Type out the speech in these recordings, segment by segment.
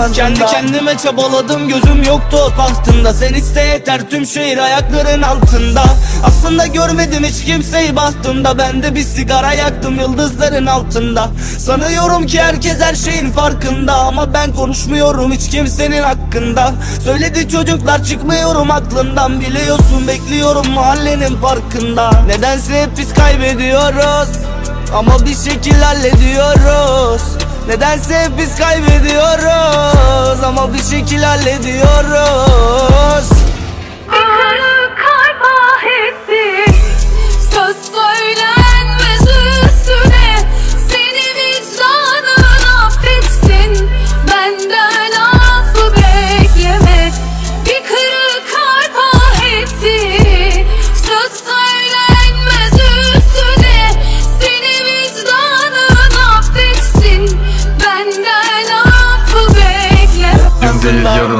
azından Kendi kendime çabaladım gözüm yoktu o tahtında. Sen iste yeter tüm şehir ayakların altında. Aslında görmedim hiç kimseyi bahtımda. Ben de bir sigara yaktım yıldızların altında. Sanıyorum ki herkes her şeyin farkında. Ama ben konuşmuyorum hiç kimsenin hakkında. Söyledi çocuklar çıkmıyorum aklından Biliyorsun bekliyorum mahallenin parkında Nedense hep biz kaybediyoruz. Ama bir şekil hallediyoruz Nedense hep biz kaybediyoruz Ama bir şekil hallediyoruz Claro.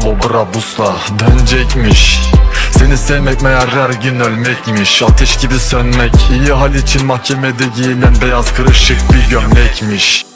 Lambo Brabus'la Dönecekmiş. Seni sevmek meğer her gün ölmekmiş. Ateş gibi sönmek iyi hal için mahkemede giyilen beyaz kırışık bir gömlekmiş